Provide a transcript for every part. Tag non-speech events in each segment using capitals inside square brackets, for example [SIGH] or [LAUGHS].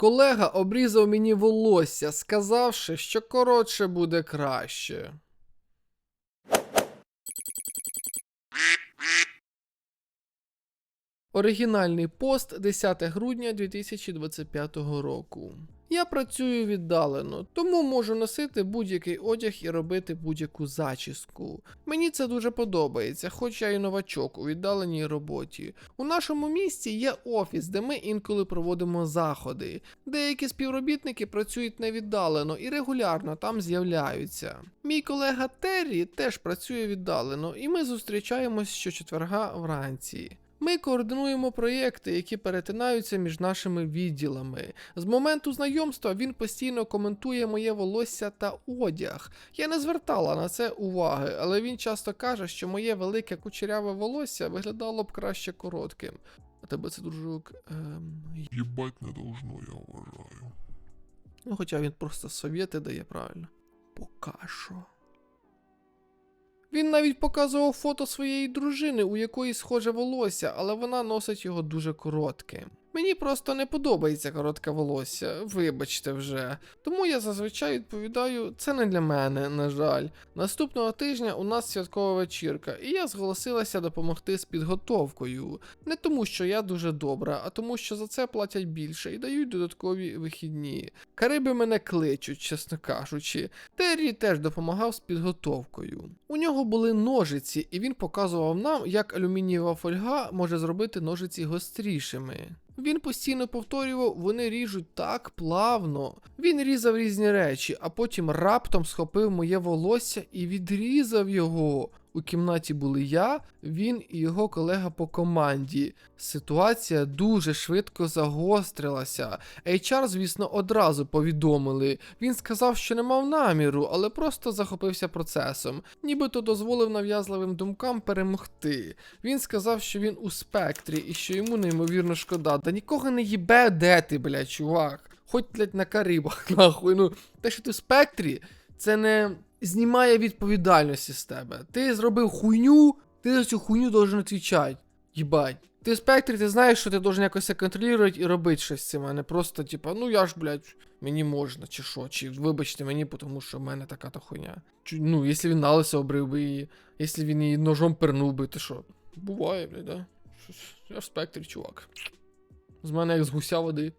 Колега обрізав мені волосся, сказавши, що коротше буде краще. Оригінальний пост 10 грудня 2025 року. Я працюю віддалено, тому можу носити будь-який одяг і робити будь-яку зачіску. Мені це дуже подобається, хоч я і новачок у віддаленій роботі. У нашому місті є офіс, де ми інколи проводимо заходи. Деякі співробітники працюють невіддалено і регулярно там з'являються. Мій колега Террі теж працює віддалено, і ми зустрічаємось щочетверга вранці. Ми координуємо проєкти, які перетинаються між нашими відділами. З моменту знайомства він постійно коментує моє волосся та одяг. Я не звертала на це уваги, але він часто каже, що моє велике кучеряве волосся виглядало б краще коротким. А тебе це дружок. Ем... Ебать не должно, я вважаю. Ну, хоча він просто совєти дає правильно. Пока що. Він навіть показував фото своєї дружини, у якої схоже волосся, але вона носить його дуже коротке. Мені просто не подобається коротке волосся, вибачте вже. Тому я зазвичай відповідаю, це не для мене, на жаль. Наступного тижня у нас святкова вечірка, і я зголосилася допомогти з підготовкою. Не тому, що я дуже добра, а тому, що за це платять більше і дають додаткові вихідні. Кариби мене кличуть, чесно кажучи. Террі теж допомагав з підготовкою. У нього були ножиці, і він показував нам, як алюмінієва фольга може зробити ножиці гострішими. Він постійно повторював, вони ріжуть так плавно. Він різав різні речі, а потім раптом схопив моє волосся і відрізав його. У кімнаті були я, він і його колега по команді. Ситуація дуже швидко загострилася. HR, звісно, одразу повідомили. Він сказав, що не мав наміру, але просто захопився процесом, нібито дозволив нав'язливим думкам перемогти. Він сказав, що він у спектрі і що йому неймовірно шкода. Та нікого не їбе, де ти, блядь, чувак. Хоч, блядь, на Карибах, [LAUGHS] нахуй. Ну, те, що ти в спектрі, це не знімає відповідальності з тебе. Ти зробив хуйню, ти за цю хуйню должен відповідати. Їбать. Ти в спектрі, ти знаєш, що ти должен якось це контролювати і робити щось з цим, а не просто, типа, ну я ж, блядь, мені можна, чи що, чи вибачте мені, тому що в мене така то хуйня. Чи, ну, якщо він на лисо обрив би її, якщо він її ножом пернув би, то що? Буває, блядь, да? Я в спектрі, чувак. З мене як з гуся води.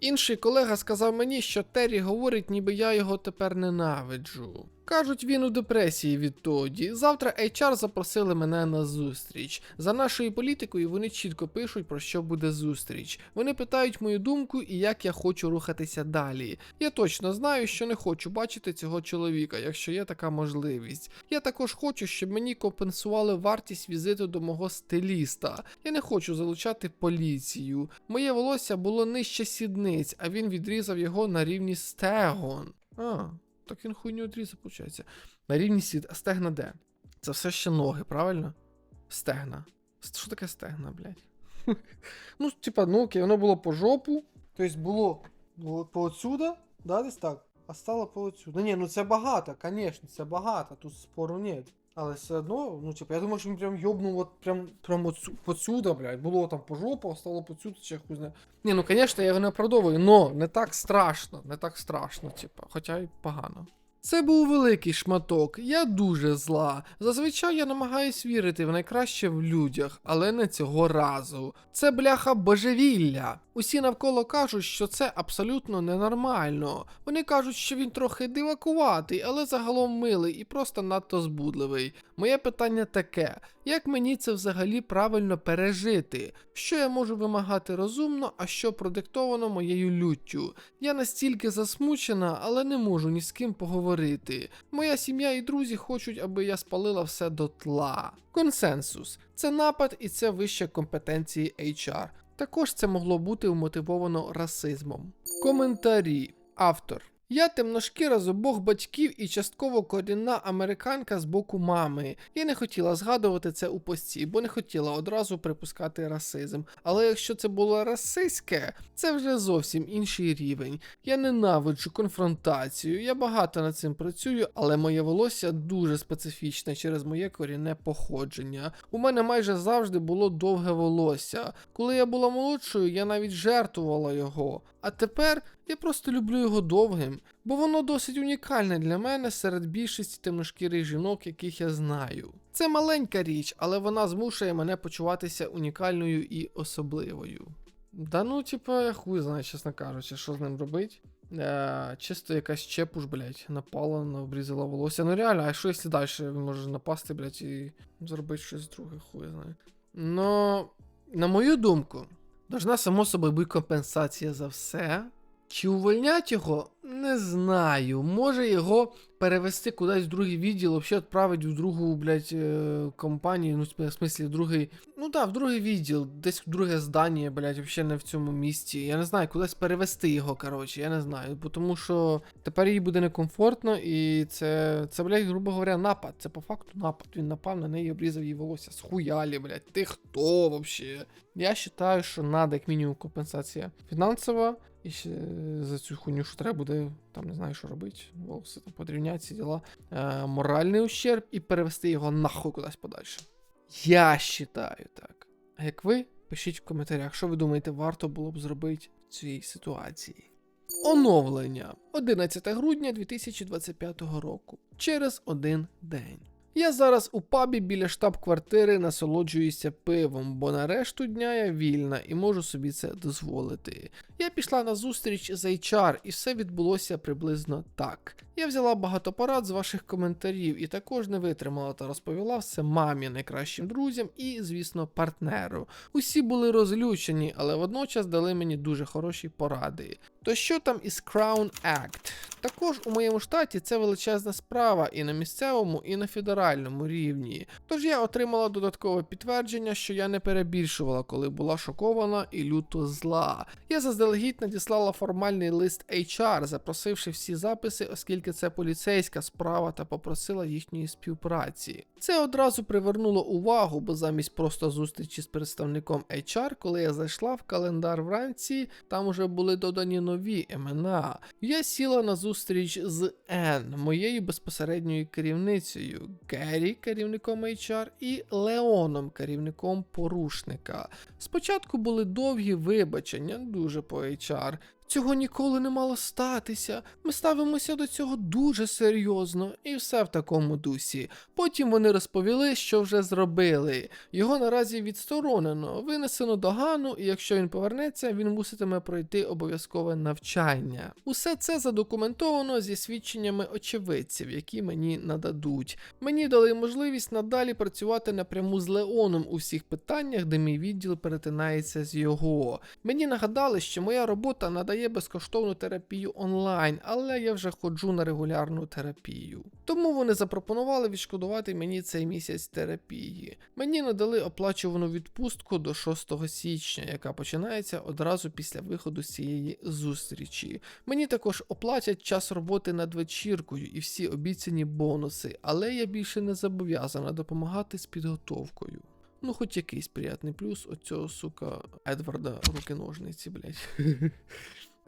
Інший колега сказав мені, що Террі говорить, ніби я його тепер ненавиджу. Кажуть, він у депресії відтоді. Завтра HR запросили мене на зустріч. За нашою політикою вони чітко пишуть, про що буде зустріч. Вони питають мою думку і як я хочу рухатися далі. Я точно знаю, що не хочу бачити цього чоловіка, якщо є така можливість. Я також хочу, щоб мені компенсували вартість візиту до мого стиліста. Я не хочу залучати поліцію. Моє волосся було нижче сідниць, а він відрізав його на рівні стегон. А, так він хуйню відрізав, виходить. На рівні сід, а стегна де? Це все ще ноги, правильно? Стегна. Що таке стегна, блядь? [LAUGHS] ну, типа, ну окей, воно було по жопу. Тобто було, було по отсюда, да, десь так. А стало по отсюда. Ну ні, ну це багато, звісно, це багато, тут спору нет. Але все одно, ну, типа, я думаю, що він прям йобнув от прям, прям от отсюда, блядь. Було там по жопу, стало по цюда, чи хуй знає. Ні, ну звісно, я його не оправдовую, но не так страшно, не так страшно, типа, хоча й погано. Це був великий шматок, я дуже зла. Зазвичай я намагаюсь вірити в найкраще в людях, але не цього разу. Це бляха божевілля. Усі навколо кажуть, що це абсолютно ненормально. Вони кажуть, що він трохи дивакуватий, але загалом милий і просто надто збудливий. Моє питання таке: як мені це взагалі правильно пережити? Що я можу вимагати розумно, а що продиктовано моєю люттю? Я настільки засмучена, але не можу ні з ким поговорити. Моя сім'я і друзі хочуть, аби я спалила все дотла. Консенсус це напад і це вища компетенції HR. Також це могло бути вмотивовано расизмом. Коментарі. Автор. Я темношкіра з обох батьків і частково корінна американка з боку мами. Я не хотіла згадувати це у пості, бо не хотіла одразу припускати расизм. Але якщо це було расистське, це вже зовсім інший рівень. Я ненавиджу конфронтацію, я багато над цим працюю, але моє волосся дуже специфічне через моє корінне походження. У мене майже завжди було довге волосся. Коли я була молодшою, я навіть жертвувала його. А тепер я просто люблю його довгим, бо воно досить унікальне для мене серед більшості темношкірих жінок, яких я знаю. Це маленька річ, але вона змушує мене почуватися унікальною і особливою. Да ну, типа, я хуй знаю, чесно кажучи, що з ним робить. Е, чисто якась чепуш, блядь, напала, на- обрізала волосся. Ну реально, а що якщо далі він може напасти, блядь, і зробити щось друге, хуй знає. Ну, на мою думку, должна само собою бути компенсація за все. Чи увольнять його? Не знаю. Може його перевести кудись в другий відділ, взагалі відправить в другу, блядь, е, компанію, ну, в смислі, другий. Да, в другий відділ, десь в друге здання, блядь, взагалі не в цьому місці. Я не знаю, кудись перевести його, коротше, я не знаю. Тому що тепер їй буде некомфортно, і це, це, блядь, грубо говоря, напад. Це по факту напад. Він напав на неї обрізав її волосся. Схуялі, блядь. Ти хто вообще? Я вважаю, що надо, як мінімум, компенсація фінансова. І ще за цю хуйню, що треба буде, там не знаю, що робити, волоси там подрівняти, діла. Е, моральний ущерб і перевести його нахуй кудись подальше. Я вважаю так. А як ви, пишіть в коментарях, що ви думаєте, варто було б зробити в цій ситуації. Оновлення 11 грудня 2025 року. Через один день. Я зараз у пабі біля штаб-квартири насолоджуюся пивом, бо на решту дня я вільна і можу собі це дозволити. Я пішла на зустріч з HR, і все відбулося приблизно так. Я взяла багато порад з ваших коментарів і також не витримала та розповіла все мамі, найкращим друзям і, звісно, партнеру. Усі були розлючені, але водночас дали мені дуже хороші поради. То що там із Crown Act? Також у моєму штаті це величезна справа і на місцевому, і на федеральному рівні. Тож я отримала додаткове підтвердження, що я не перебільшувала, коли була шокована і люто зла. Я заздалегідь надіслала формальний лист HR, запросивши всі записи, оскільки це поліцейська справа та попросила їхньої співпраці. Це одразу привернуло увагу, бо замість просто зустрічі з представником HR, коли я зайшла в календар вранці, там уже були додані нові імена. Я сіла на зустріч з Н, моєю безпосередньою керівницею, Гері, керівником HR, і Леоном, керівником порушника. Спочатку були довгі вибачення, дуже по HR. Цього ніколи не мало статися. Ми ставимося до цього дуже серйозно, і все в такому дусі. Потім вони розповіли, що вже зробили. Його наразі відсторонено, винесено догану, і якщо він повернеться, він муситиме пройти обов'язкове навчання. Усе це задокументовано зі свідченнями очевидців, які мені нададуть. Мені дали можливість надалі працювати напряму з Леоном у всіх питаннях, де мій відділ перетинається з його. Мені нагадали, що моя робота надає безкоштовну терапію онлайн, але я вже ходжу на регулярну терапію. Тому вони запропонували відшкодувати мені цей місяць терапії. Мені надали оплачувану відпустку до 6 січня, яка починається одразу після виходу з цієї зустрічі. Мені також оплатять час роботи над вечіркою і всі обіцяні бонуси, але я більше не зобов'язана допомагати з підготовкою. Ну, хоч якийсь приятний плюс от цього, сука, Едварда руки-ножниці, блять. [LAUGHS]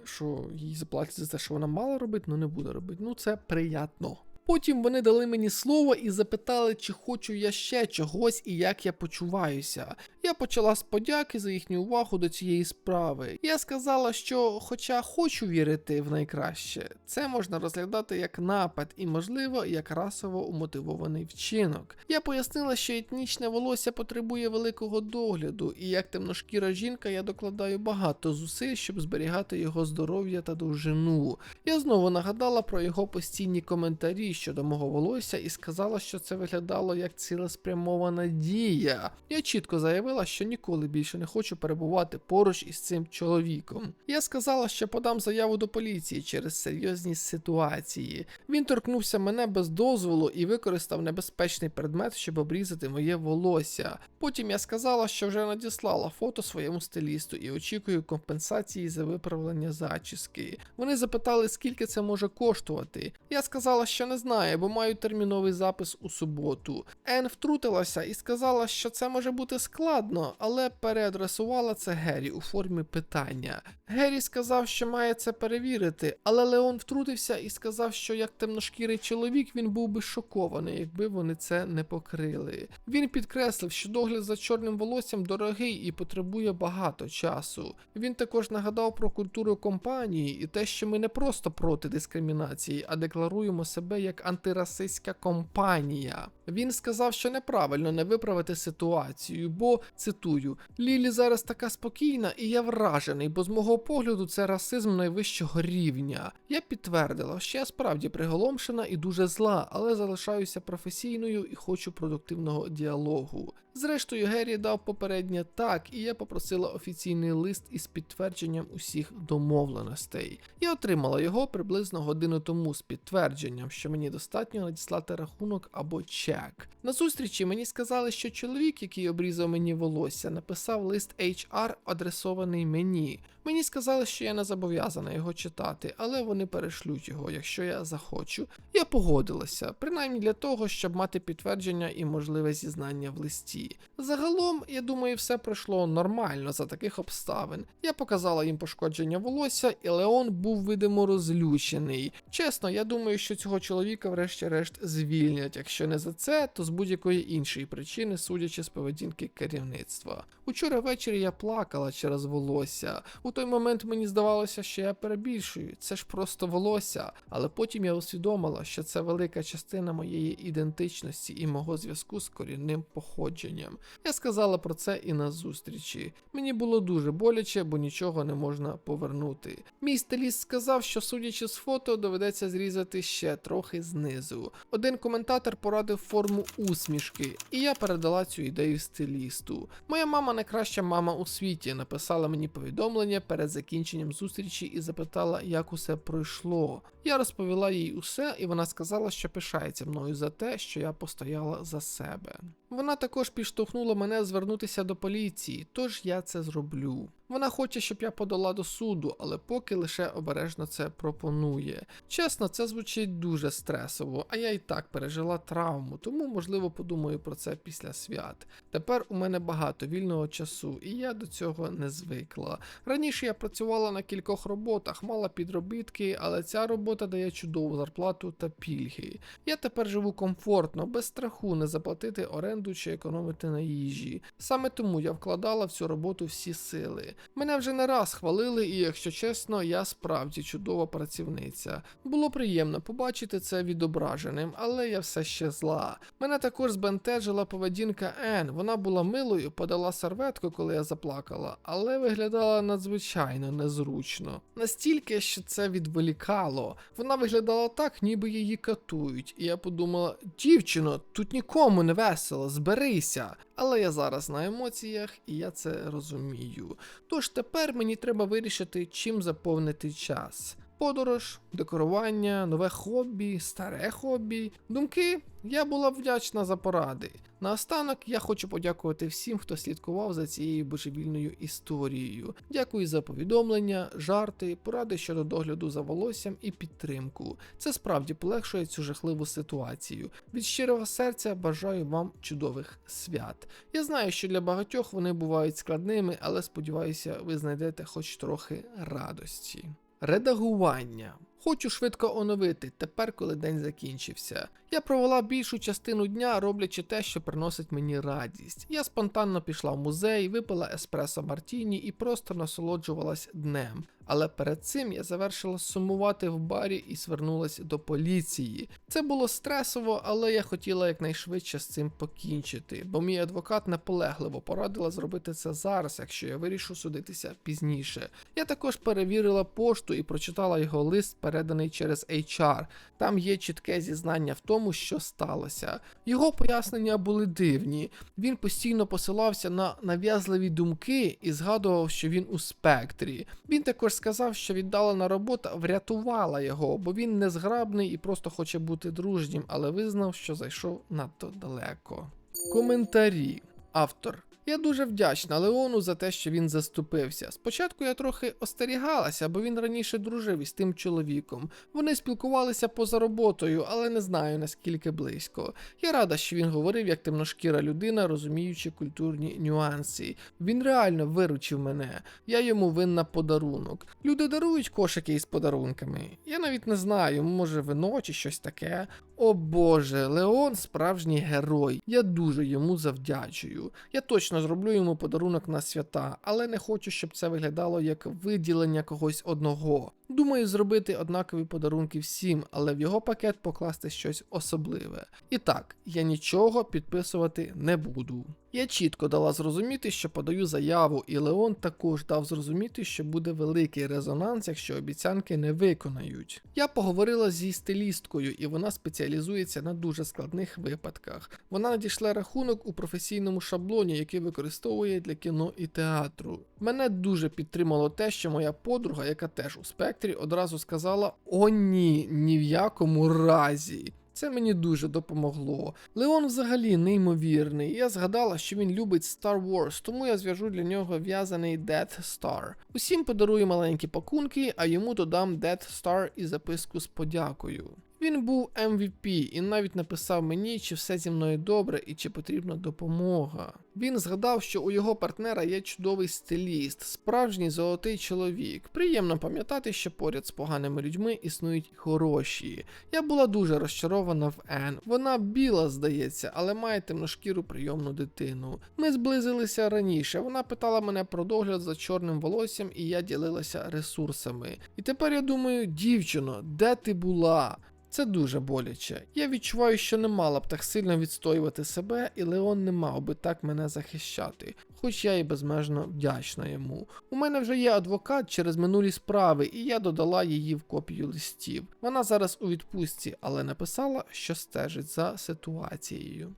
Що їй заплатять за те, що вона мала робити, але не буде робити. Ну, це приятно. Потім вони дали мені слово і запитали, чи хочу я ще чогось і як я почуваюся. Я почала з подяки за їхню увагу до цієї справи. Я сказала, що, хоча хочу вірити в найкраще, це можна розглядати як напад і, можливо, як расово умотивований вчинок. Я пояснила, що етнічне волосся потребує великого догляду, і як темношкіра жінка я докладаю багато зусиль, щоб зберігати його здоров'я та довжину. Я знову нагадала про його постійні коментарі щодо мого волосся і сказала, що це виглядало як цілеспрямована дія. Я чітко заявила, що ніколи більше не хочу перебувати поруч із цим чоловіком. Я сказала, що подам заяву до поліції через серйозні ситуації. Він торкнувся мене без дозволу і використав небезпечний предмет, щоб обрізати моє волосся. Потім я сказала, що вже надіслала фото своєму стилісту і очікую компенсації за виправлення зачіски. Вони запитали, скільки це може коштувати. Я сказала, що не знаю, бо маю терміновий запис у суботу. Ен втрутилася і сказала, що це може бути складно. але переадресувала це Гері у формі питання. Гері сказав, що має це перевірити, але Леон втрутився і сказав, що як темношкірий чоловік він був би шокований, якби вони це не покрили. Він підкреслив, що догляд за чорним волоссям дорогий і потребує багато часу. Він також нагадав про культуру компанії і те, що ми не просто проти дискримінації, а декларуємо себе як антирасистська компанія. Він сказав, що неправильно не виправити ситуацію, бо цитую: Лілі зараз така спокійна, і я вражений, бо з мого погляду це расизм найвищого рівня. Я підтвердила, що я справді приголомшена і дуже зла, але залишаюся професійною і хочу продуктивного діалогу. Зрештою, Геррі дав попереднє так, і я попросила офіційний лист із підтвердженням усіх домовленостей. Я отримала його приблизно годину тому з підтвердженням, що мені достатньо надіслати рахунок або чек. На зустрічі мені сказали, що чоловік, який обрізав мені волосся, написав лист HR, адресований мені. Мені сказали, що я не зобов'язана його читати, але вони перешлють його, якщо я захочу. Я погодилася, принаймні для того, щоб мати підтвердження і можливе зізнання в листі. Загалом, я думаю, все пройшло нормально за таких обставин. Я показала їм пошкодження волосся, і Леон був видимо розлючений. Чесно, я думаю, що цього чоловіка, врешті-решт, звільнять. Якщо не за це, то з будь-якої іншої причини, судячи з поведінки керівництва. Учора ввечері я плакала через волосся. У той момент мені здавалося, що я перебільшую, це ж просто волосся. Але потім я усвідомила, що це велика частина моєї ідентичності і мого зв'язку з корінним походженням. Я сказала про це і на зустрічі. Мені було дуже боляче, бо нічого не можна повернути. Мій стиліст сказав, що судячи з фото, доведеться зрізати ще трохи знизу. Один коментатор порадив форму усмішки, і я передала цю ідею стилісту. Моя мама найкраща мама у світі написала мені повідомлення перед закінченням зустрічі і запитала, як усе пройшло. Я розповіла їй усе, і вона сказала, що пишається мною за те, що я постояла за себе. Вона також підштовхнула мене звернутися до поліції, тож я це зроблю. Вона хоче, щоб я подала до суду, але поки лише обережно це пропонує. Чесно, це звучить дуже стресово, а я і так пережила травму, тому можливо подумаю про це після свят. Тепер у мене багато вільного часу, і я до цього не звикла. Раніше я працювала на кількох роботах, мала підробітки, але ця робота дає чудову зарплату та пільги. Я тепер живу комфортно, без страху не заплатити оренду чи економити на їжі. Саме тому я вкладала в цю роботу всі сили. Мене вже не раз хвалили, і якщо чесно, я справді чудова працівниця. Було приємно побачити це відображеним, але я все ще зла. Мене також збентежила поведінка Ен. Вона була милою, подала серветку, коли я заплакала, але виглядала надзвичайно незручно. Настільки, що це відволікало. Вона виглядала так, ніби її катують. І я подумала: дівчино, тут нікому не весело, зберися. Але я зараз на емоціях і я це розумію. Тож тепер мені треба вирішити, чим заповнити час. Подорож, декорування, нове хобі, старе хобі. Думки, я була вдячна за поради. Наостанок я хочу подякувати всім, хто слідкував за цією божевільною історією. Дякую за повідомлення, жарти, поради щодо догляду за волоссям і підтримку. Це справді полегшує цю жахливу ситуацію. Від щирого серця бажаю вам чудових свят. Я знаю, що для багатьох вони бувають складними, але сподіваюся, ви знайдете хоч трохи радості. Редагування. Хочу швидко оновити тепер, коли день закінчився. Я провела більшу частину дня, роблячи те, що приносить мені радість. Я спонтанно пішла в музей, випила еспресо Мартіні і просто насолоджувалась днем. Але перед цим я завершила сумувати в барі і звернулася до поліції. Це було стресово, але я хотіла якнайшвидше з цим покінчити, бо мій адвокат наполегливо порадила зробити це зараз, якщо я вирішу судитися пізніше. Я також перевірила пошту і прочитала його лист, переданий через HR. Там є чітке зізнання в тому, що сталося. Його пояснення були дивні. Він постійно посилався на нав'язливі думки і згадував, що він у спектрі. Він також сказав, що віддалена робота врятувала його, бо він незграбний і просто хоче бути дружнім, але визнав, що зайшов надто далеко. Коментарі. Автор. Я дуже вдячна Леону за те, що він заступився. Спочатку я трохи остерігалася, бо він раніше дружив із тим чоловіком. Вони спілкувалися поза роботою, але не знаю наскільки близько. Я рада, що він говорив як темношкіра людина, розуміючи культурні нюанси. Він реально виручив мене. Я йому винна подарунок. Люди дарують кошики із подарунками. Я навіть не знаю, може вино чи щось таке. О Боже, Леон справжній герой. Я дуже йому завдячую. Я точно зроблю йому подарунок на свята, але не хочу, щоб це виглядало як виділення когось одного. Думаю, зробити однакові подарунки всім, але в його пакет покласти щось особливе. І так, я нічого підписувати не буду. Я чітко дала зрозуміти, що подаю заяву, і Леон також дав зрозуміти, що буде великий резонанс, якщо обіцянки не виконають. Я поговорила зі стилісткою, і вона спеціалізується на дуже складних випадках. Вона надійшла рахунок у професійному шаблоні, який використовує для кіно і театру. Мене дуже підтримало те, що моя подруга, яка теж у спектрі, одразу сказала: О, ні, ні в якому разі. Це мені дуже допомогло. Леон взагалі неймовірний. Я згадала, що він любить Star Wars, тому я зв'яжу для нього в'язаний Death Star. Усім подарую маленькі пакунки, а йому додам Death Star і записку з подякою. Він був MVP і навіть написав мені, чи все зі мною добре і чи потрібна допомога. Він згадав, що у його партнера є чудовий стиліст, справжній золотий чоловік. Приємно пам'ятати, що поряд з поганими людьми існують хороші. Я була дуже розчарована в Ен. Вона біла, здається, але має темношкіру прийомну дитину. Ми зблизилися раніше. Вона питала мене про догляд за чорним волоссям, і я ділилася ресурсами. І тепер я думаю, дівчино, де ти була? Це дуже боляче. Я відчуваю, що не мала б так сильно відстоювати себе, і Леон не мав би так мене захищати, хоч я і безмежно вдячна йому. У мене вже є адвокат через минулі справи, і я додала її в копію листів. Вона зараз у відпустці, але написала, що стежить за ситуацією.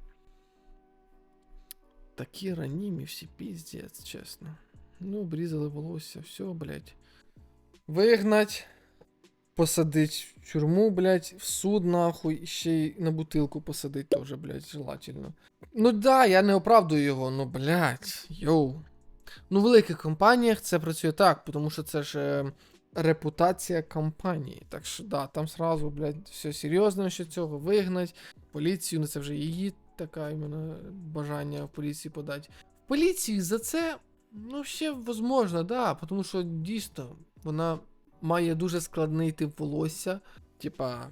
Такі ранімі всі піздець, чесно. Ну, обрізали волосся, все, блять. Вигнать посадить в тюрму, блядь, в суд, нахуй, ще й на бутилку посадить теж, блядь, желательно. Ну да, я не оправдую його, ну блядь, йоу. Ну, в великих компаніях це працює так, тому що це ж е, репутація компанії. Так що да, там сразу, блядь, все серйозно що цього вигнать. Поліцію, ну це вже її така іменно бажання в поліції подати. В поліції за це, ну, ще возможно, да, тому що дійсно вона має дуже складний тип волосся. Типа,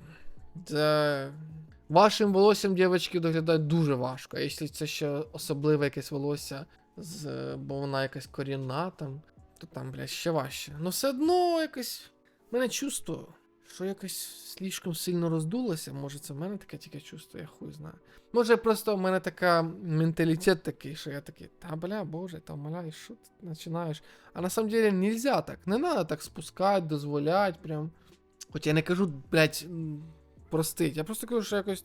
це. Вашим волоссям, дівчатки, доглядати дуже важко. Якщо це ще особливе якесь волосся, з, бо вона якась корінна там, то там, блядь, ще важче. Ну все одно якось. Мене чувство, що якось слишком сильно роздулося. Може, це в мене таке тільки чувство, я хуй знаю. Може, просто в мене така менталітет такий, що я такий, та бля, боже, там маля, і що ти починаєш? А на самом деле нельзя так. Не надо так спускати, дозволять, прям. Хоч я не кажу, блядь, простить. Я просто кажу, що якось.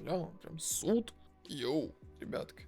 Бля, прям суд. Йоу, ребятки.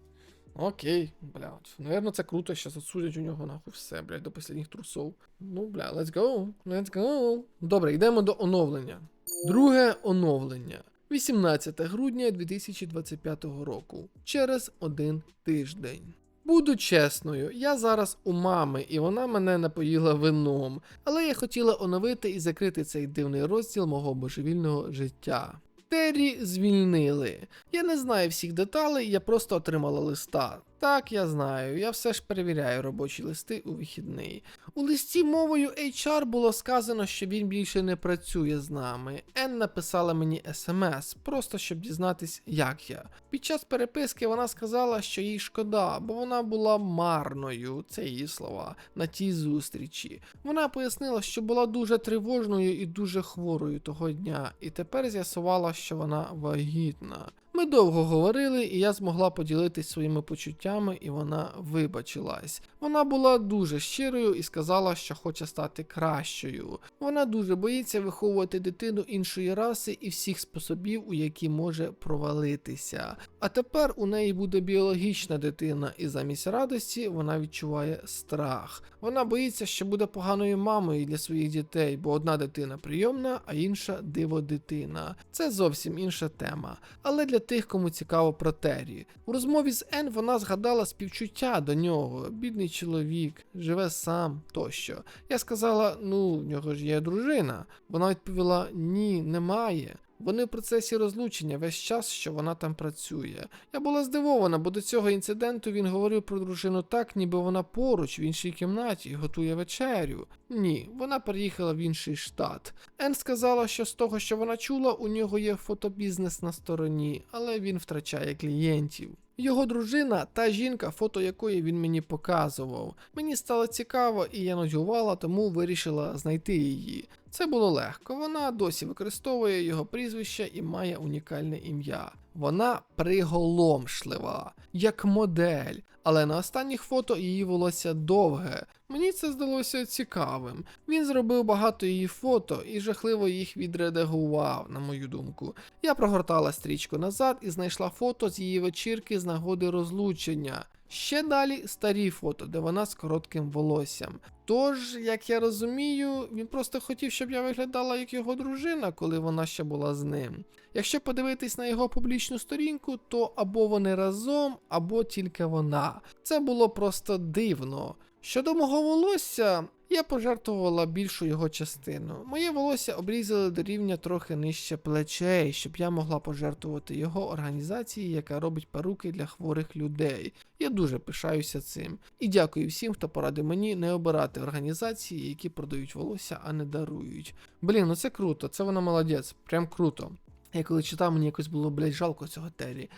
Окей, бля, от, наверно, це круто, що засудять у нього нахуй все, блядь, до останніх трусов. Ну, бля, let's go, let's go. Добре, йдемо до оновлення. Друге оновлення. 18 грудня 2025 року. Через один тиждень. Буду чесною, я зараз у мами, і вона мене напоїла вином, але я хотіла оновити і закрити цей дивний розділ мого божевільного життя. Террі звільнили. Я не знаю всіх деталей, я просто отримала листа. Так, я знаю, я все ж перевіряю робочі листи у вихідний. У листі мовою HR було сказано, що він більше не працює з нами. Ен написала мені смс, просто щоб дізнатись, як я. Під час переписки вона сказала, що їй шкода, бо вона була марною, це її слова, на тій зустрічі. Вона пояснила, що була дуже тривожною і дуже хворою того дня, і тепер з'ясувала, що вона вагітна. Ми довго говорили, і я змогла поділитись своїми почуттями, і вона вибачилась. Вона була дуже щирою і сказала, що хоче стати кращою. Вона дуже боїться виховувати дитину іншої раси і всіх способів, у які може провалитися. А тепер у неї буде біологічна дитина, і замість радості вона відчуває страх. Вона боїться, що буде поганою мамою для своїх дітей, бо одна дитина прийомна, а інша диво дитина. Це зовсім інша тема. Але для тих, кому цікаво про Террі. У розмові з Ен вона згадала співчуття до нього. Бідний чоловік, живе сам тощо. Я сказала: ну, в нього ж є дружина. Вона відповіла: ні, немає. Вони в процесі розлучення весь час, що вона там працює. Я була здивована, бо до цього інциденту він говорив про дружину так, ніби вона поруч в іншій кімнаті готує вечерю. Ні, вона переїхала в інший штат. Ен сказала, що з того, що вона чула, у нього є фотобізнес на стороні, але він втрачає клієнтів. Його дружина та жінка, фото якої він мені показував. Мені стало цікаво, і я нудьгувала, тому вирішила знайти її. Це було легко. Вона досі використовує його прізвище і має унікальне ім'я. Вона приголомшлива, як модель, але на останніх фото її волосся довге. Мені це здалося цікавим. Він зробив багато її фото і жахливо їх відредагував, на мою думку. Я прогортала стрічку назад і знайшла фото з її вечірки з нагоди розлучення. Ще далі старі фото, де вона з коротким волоссям. Тож, як я розумію, він просто хотів, щоб я виглядала як його дружина, коли вона ще була з ним. Якщо подивитись на його публічну сторінку, то або вони разом, або тільки вона. Це було просто дивно. Щодо мого волосся, я пожертвувала більшу його частину. Моє волосся обрізали до рівня трохи нижче плечей, щоб я могла пожертвувати його організації, яка робить перуки для хворих людей. Я дуже пишаюся цим. І дякую всім, хто порадив мені не обирати організації, які продають волосся, а не дарують. Блін, ну це круто, це вона молодець, прям круто. Я коли читав, мені якось було, блядь, жалко цього Террі.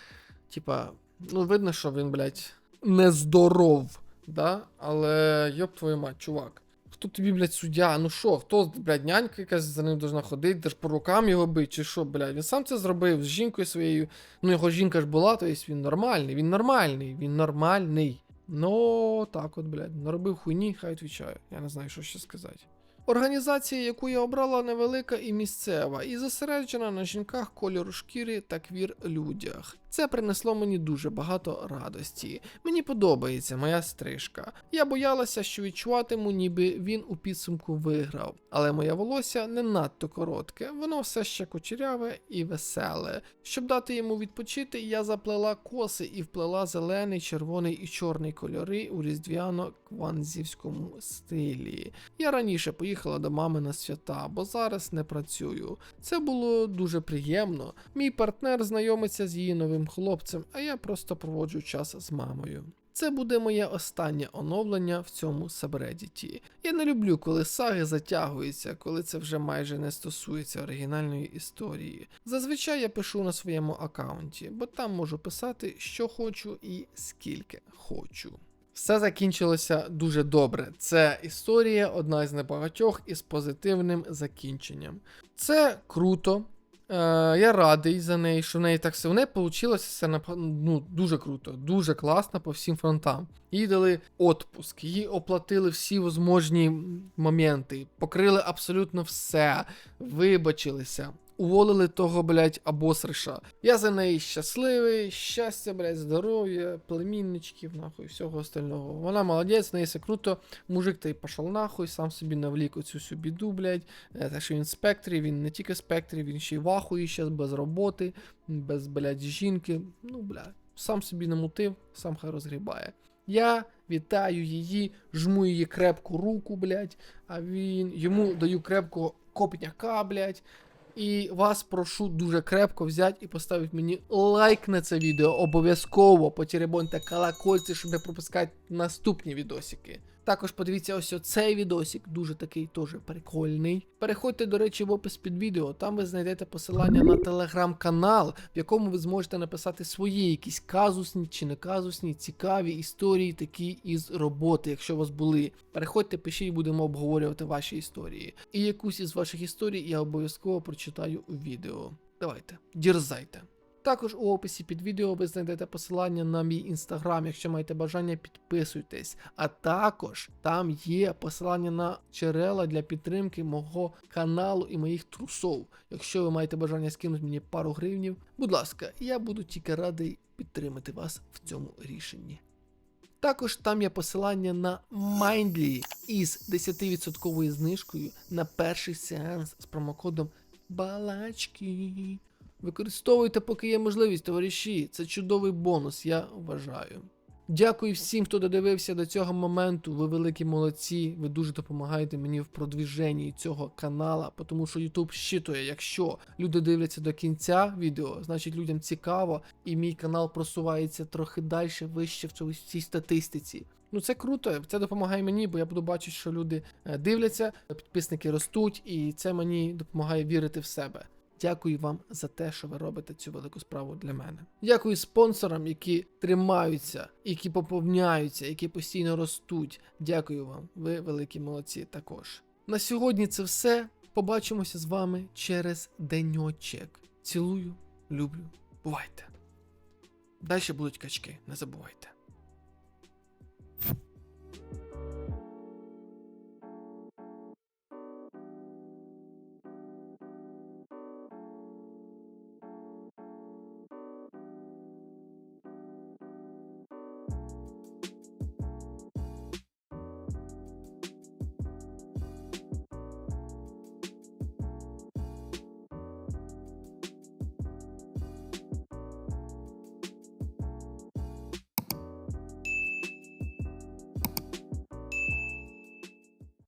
Типа, ну видно, що він, блядь, нездоров, да? Але йоп твою мать, чувак. Хто тобі, блядь, суддя? Ну що, хто, блядь, нянька якась за ним должна ходити, де ж по рукам його бить, чи що, блядь? Він сам це зробив з жінкою своєю. Ну, його жінка ж була, то есть він нормальний, він нормальний, він нормальний. Ну, так от, блядь, наробив хуйні, хай відвічаю. Я не знаю, що ще сказати. Організація, яку я обрала, невелика і місцева, і зосереджена на жінках кольору шкіри та квір людях. Це принесло мені дуже багато радості. Мені подобається моя стрижка. Я боялася, що відчуватиму, ніби він у підсумку виграв. Але моє волосся не надто коротке, воно все ще кучеряве і веселе. Щоб дати йому відпочити, я заплела коси і вплела зелений, червоний і чорний кольори у різдвяно-кванзівському стилі. Я раніше поїхала до мами на свята, бо зараз не працюю. Це було дуже приємно. Мій партнер знайомиться з її новим хлопцем, а я просто проводжу час з мамою. Це буде моє останнє оновлення в цьому сабредіті. Я не люблю, коли саги затягуються, коли це вже майже не стосується оригінальної історії. Зазвичай я пишу на своєму аккаунті, бо там можу писати, що хочу і скільки хочу. Все закінчилося дуже добре. Це історія одна з небагатьох із позитивним закінченням. Це круто. Е, я радий за неї, що в неї так все. В неї вийшло все ну, дуже круто, дуже класно по всім фронтам. Їй дали отпуск, їй оплатили всі возможні моменти, покрили абсолютно все, вибачилися. Уволили того, блядь, абосриша. Я за неї щасливий, щастя, блядь, здоров'я, племінничків, нахуй, всього остального. Вона молодець, неї все круто. Мужик та й пішов нахуй, сам собі навлік оцю всю біду, блядь. Е, Так що він спектрі, він не тільки спектрі, він ще й в ахуї щас без роботи, без, блядь, жінки. Ну, блядь, сам собі намутив, сам хай розгрібає. Я вітаю її, жму її крепку руку, блядь, а він йому даю крепкого копняка, блядь. І вас прошу дуже крепко взяти і поставити мені лайк на це відео. Обов'язково потеребоньте колокольці, щоб не пропускати наступні відосики. Також подивіться ось цей відосик, дуже такий теж прикольний. Переходьте, до речі, в опис під відео, там ви знайдете посилання на телеграм-канал, в якому ви зможете написати свої якісь казусні чи не казусні, цікаві історії, такі із роботи, якщо у вас були. Переходьте, пишіть, будемо обговорювати ваші історії. І якусь із ваших історій я обов'язково прочитаю у відео. Давайте, дірзайте. Також у описі під відео ви знайдете посилання на мій інстаграм. Якщо маєте бажання, підписуйтесь. А також там є посилання на джерела для підтримки мого каналу і моїх трусов. Якщо ви маєте бажання скинути мені пару гривнів, будь ласка, я буду тільки радий підтримати вас в цьому рішенні. Також там є посилання на Mindly із 10% знижкою на перший сеанс з промокодом Балачки. Використовуйте, поки є можливість, товариші. Це чудовий бонус, я вважаю. Дякую всім, хто додивився до цього моменту. Ви великі молодці. Ви дуже допомагаєте мені в продвіженні цього канала, тому що YouTube щитує, якщо люди дивляться до кінця відео, значить людям цікаво, і мій канал просувається трохи далі, вище в цій- статистиці. Ну це круто, це допомагає мені, бо я буду бачити, що люди е, дивляться, підписники ростуть, і це мені допомагає вірити в себе. Дякую вам за те, що ви робите цю велику справу для мене. Дякую спонсорам, які тримаються, які поповняються, які постійно ростуть. Дякую вам, ви великі молодці також. На сьогодні це все. Побачимося з вами через деньочек. Цілую, люблю, бувайте. Далі будуть качки, не забувайте.